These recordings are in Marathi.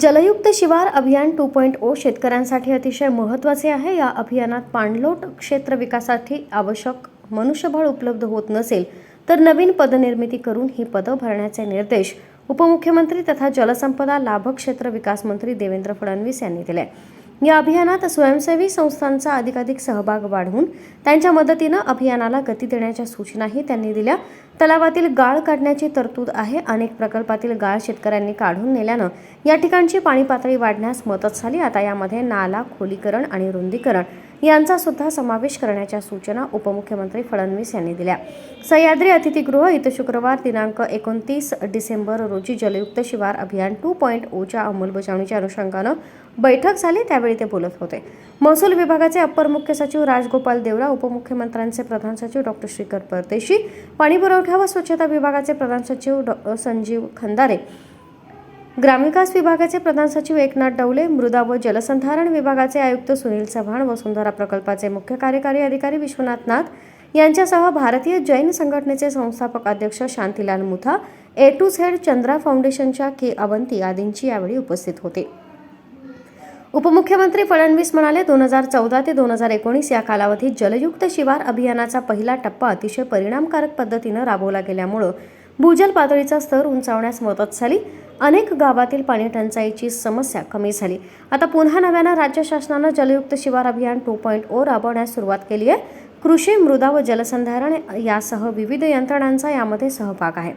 जलयुक्त शिवार अभियान टू पॉईंट ओ शेतकऱ्यांसाठी अतिशय महत्त्वाचे आहे. या अभियानात पाणलोट क्षेत्र विकासासाठी आवश्यक मनुष्यबळ उपलब्ध होत नसेल तर नवीन पदनिर्मिती करून ही पदं भरण्याचे निर्देश उपमुख्यमंत्री तथा जलसंपदा लाभक्षेत्र विकास मंत्री देवेंद्र फडणवीस यांनी दिले. या अभियानात स्वयंसेवी संस्थांचा अधिकाधिक सहभाग वाढवून त्यांच्या मदतीनं अभियानाला गती देण्याच्या सूचनाही त्यांनी दिल्या. तलावातील गाळ काढण्याची तरतूद आहे. अनेक प्रकल्पातील गाळ शेतकऱ्यांनी काढून नेल्यानं या ठिकाणची पाणी पातळी वाढण्यास मदत झाली. आता यामध्ये नाला खोलीकरण आणि रुंदीकरण यांचा सुद्धा समावेश करण्याच्या सूचना उपमुख्यमंत्री फडणवीस यांनी दिल्या. सह्याद्री अतिथीगृह इथं शुक्रवार दिनांक एकोणतीस डिसेंबर रोजी जलयुक्त शिवार अभियान टू पॉईंट ओच्या अंमलबजावणीच्या अनुषंगानं बैठक झाली त्यावेळी ते बोलत होते. महसूल विभागाचे अप्पर मुख्य सचिव राजगोपाल देवरा उपमुख्यमंत्र्यांचे प्रधान सचिव डॉक्टर श्रीकर परदेशी पाणी पुरवठा व स्वच्छता विभागाचे प्रधान सचिव डॉ. संजीव खंदारे ग्रामविकास विभागाचे प्रधान सचिव एकनाथ डवले मृदा व जलसंधारण विभागाचे आयुक्त सुनील चव्हाण वसुंधरा प्रकल्पाचे मुख्य कार्यकारी अधिकारी विश्वनाथ नाथ यांच्यासह भारतीय जैन संघटनेचे संस्थापक अध्यक्ष Shantilal Mutha A to Z Chandra फाउंडेशनच्या के अवंती आदींची यावेळी उपस्थित होते. उपमुख्यमंत्री फडणवीस म्हणाले दोन हजार चौदा ते दोन हजार एकोणीस या कालावधीत जलयुक्त शिवार अभियानाचा पहिला टप्पा अतिशय परिणामकारक पद्धतीनं राबवला गेल्यामुळं भूजल पातळीचा स्तर उंचावण्यास मदत झाली. अनेक गावातील पाणी टंचाईची समस्या कमी झाली. आता पुन्हा नव्यानं राज्य शासनानं जलयुक्त शिवार अभियान टू पॉईंट ओ राबवण्यास सुरुवात केली आहे. कृषी मृदा व जलसंधारण यासह विविध यंत्रणांचा यामध्ये सहभाग आहे.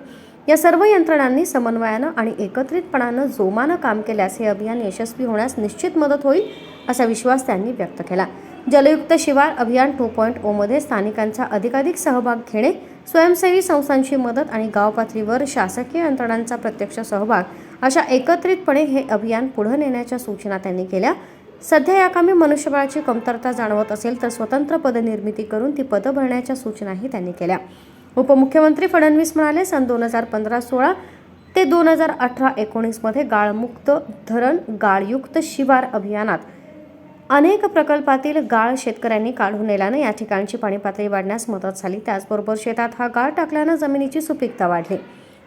या सर्व यंत्रणांनी समन्वयानं आणि एकत्रितपणानं जोमानं काम केल्यास हे अभियान यशस्वी होण्यास निश्चित मदत होईल असा विश्वास त्यांनी व्यक्त केला. जलयुक्त शिवार अभियान टू पॉईंट ओमध्ये स्थानिकांचा अधिकाधिक सहभाग घेणे स्वयंसेवी संस्थांची मदत आणि गाव पातळीवर शासकीय यंत्रणांचा प्रत्यक्ष सहभाग अशा एकत्रितपणे हे अभियान पुढे नेण्याच्या सूचना त्यांनी केल्या. सध्या या कामी मनुष्यबळाची कमतरता जाणवत असेल तर स्वतंत्र पदनिर्मिती करून ती पदं भरण्याच्या सूचनाही त्यांनी केल्या. उपमुख्यमंत्री फडणवीस म्हणाले सन दोन हजार पंधरा सोळा ते दोन हजार अठरा एकोणीसमध्ये गाळमुक्त धरण गाळयुक्त शिवार अभियानात अनेक प्रकल्पातील गाळ शेतकऱ्यांनी काढून नेल्यानं या ठिकाणची पाणी पातळी वाढण्यास मदत झाली. त्याचबरोबर शेतात हा गाळ टाकल्यानं जमिनीची सुपीकता वाढली.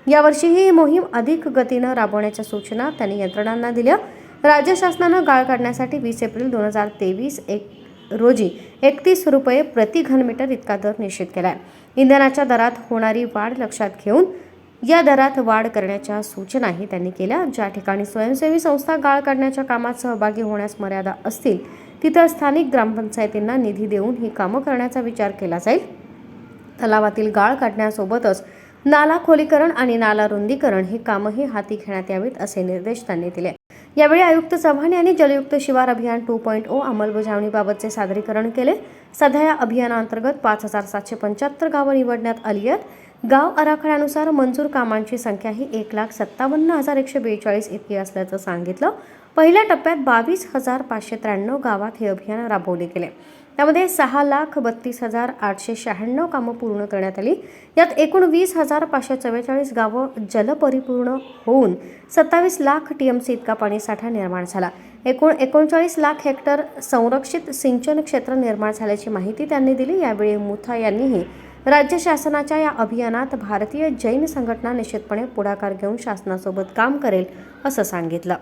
यावर्षीही ही मोहीम अधिक गतीनं राबवण्याच्या सूचना त्यांनी यंत्रणांना दिल्या. राज्य शासनानं गाळ काढण्यासाठी वीस एप्रिल दोन हजार तेवीस एक रोजी एकतीस रुपये प्रति घनमीटर इतका दर निश्चित केला आहे इंधनाच्या दरात होणारी वाढ लक्षात घेऊन या दरात वाढ करण्याच्या सूचनाही त्यांनी केल्या. ज्या ठिकाणी स्वयंसेवी संस्था गाळ काढण्याच्या कामात सहभागी होण्यास मर्यादा असतील तिथं स्थानिक ग्रामपंचायतींना निधी देऊन ही कामं करण्याचा विचार केला जाईल. तलावातील गाळ काढण्यासोबतच नाला खोलीकरण आणि नाला रुंदीकरण ही कामंही हाती घेण्यात यावीत असे निर्देश त्यांनी दिले. यावेळी आयुक्त चव्हाण यांनी जलयुक्त शिवार अभियान टू पॉईंट ओ अंमलबजावणीबाबतचे सादरीकरण केले. सध्या या अभियानाअंतर्गत पाच हजार सातशे पंच्याहत्तर गावं निवडण्यात आली आहेत. गाव आराखड्यानुसार मंजूर कामांची संख्या ही एक लाख सत्तावन्न हजार एकशे बेचाळीस इतकी असल्याचं सांगितलं. पहिल्या टप्प्यात बावीस हजार पाचशे त्र्याण्णव गावात हे अभियान राबवले गेले. त्यामध्ये सहा लाख बत्तीस हजार आठशे शहाण्णव कामं पूर्ण करण्यात आली. यात एकूण वीस हजार पाचशे चव्वेचाळीस गावं जलपरिपूर्ण होऊन सत्तावीस लाख टी एम सी इतका पाणीसाठा निर्माण झाला. एकूण एकोणचाळीस लाख हेक्टर संरक्षित सिंचन क्षेत्र निर्माण झाल्याची माहिती त्यांनी दिली. यावेळी मुथा यांनीही राज्य शासनाच्या या अभियानात भारतीय जैन संघटना निश्चितपणे पुढाकार घेऊन शासनासोबत काम करेल असं सांगितलं.